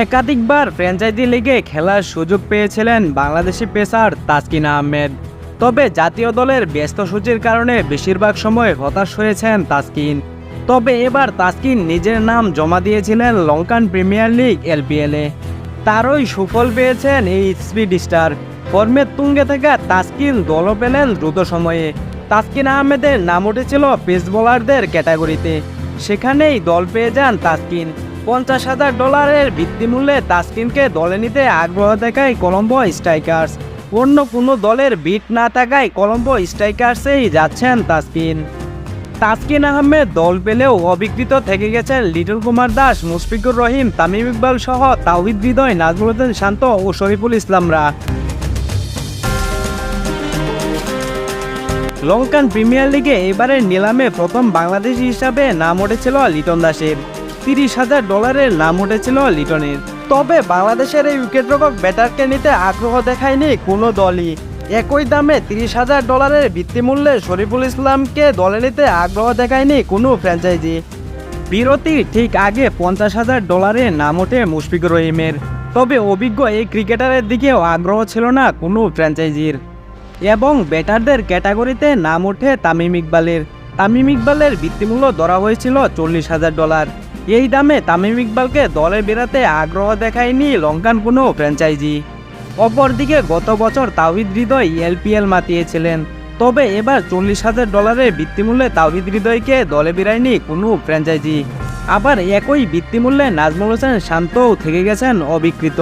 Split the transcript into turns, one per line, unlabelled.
একাধিকবার ফ্র্যাঞ্চাইজি লিগে খেলার সুযোগ পেয়েছিলেন বাংলাদেশি পেসার তাসকিন আহমেদ। তবে জাতীয় দলের ব্যস্ত সূচির কারণে বেশিরভাগ সময় হতাশ হয়েছেন তাসকিন। তবে এবার তাসকিন নিজের নাম জমা দিয়েছিলেন লঙ্কান প্রিমিয়ার লিগ এলপিএলে তারই সুফল পেয়েছেন এই স্পিড স্টার ফর্মের তুঙ্গে থাকা তাসকিন দলও পেলেন দ্রুত সময়ে। তাসকিন আহমেদের নাম উঠেছিল পেস বোলারদের ক্যাটাগরিতে। সেখানেই দল পেয়ে যান তাসকিন। পঞ্চাশ হাজার ডলারের ভিত্তিমূল্যে তাসকিনকে দলে নিতে আগ্রহ দেখায় কলম্বো স্ট্রাইকার্স। অন্য কোনো দলের বিট না থাকায় কলম্বো স্ট্রাইকার্সেই যাচ্ছেন তাসকিন। তাসকিন আহমেদ দল পেলেও অবিকৃত থেকে গেছেন লিটল কুমার দাস, মুশফিকুর রহিম, তামিম ইকবাল সহ তাওহিদ হৃদয়, নাজমুল শান্ত ও শরীফুল ইসলামরা। লঙ্কান প্রিমিয়ার লিগে এবারের নিলামে প্রথম বাংলাদেশি হিসাবে নাম উঠেছিল লিটন দাসের। তিরিশ হাজার ডলারের নাম উঠেছিল লিটনের। তবে বাংলাদেশের এই উইকেটরক্ষক ব্যাটারকে নিতে আগ্রহ দেখায়নি কোনো দলই। একই দামে তিরিশ হাজার ডলারের ভিত্তিমূল্যে শরীফুল ইসলামকে দলে নিতে আগ্রহ দেখায়নি কোনো ফ্র্যাঞ্চাইজি। বিরতির ঠিক আগে পঞ্চাশ হাজার ডলারের নাম ওঠে মুশফিকুর রহিমের। তবে অভিজ্ঞ এই ক্রিকেটারের দিকেও আগ্রহ ছিল না কোনো ফ্র্যাঞ্চাইজির। এবং ব্যাটারদের ক্যাটাগরিতে নাম ওঠে তামিম ইকবালের। তামিম ইকবালের ভিত্তিমূল্য ধরা হয়েছিল চল্লিশ হাজার ডলার। এই দামে তামিম ইকবালকে দলে বেরাতে আগ্রহ দেখায়নি লঙ্কান কোনো ফ্র্যাঞ্চাইজি অপরদিকে গত বছর তাওহিদ হৃদয় এলপিএল মাতিয়েছিলেন। তবে এবার চল্লিশ হাজার ডলারের বৃত্তিমূল্যে তাওহিদ হৃদয়কে দলে বেরায়নি কোনো ফ্র্যাঞ্চাইজি আবার একই বৃত্তিমূল্যে নাজমুল হোসেন শান্তও থেকে গেছেন অবিকৃত।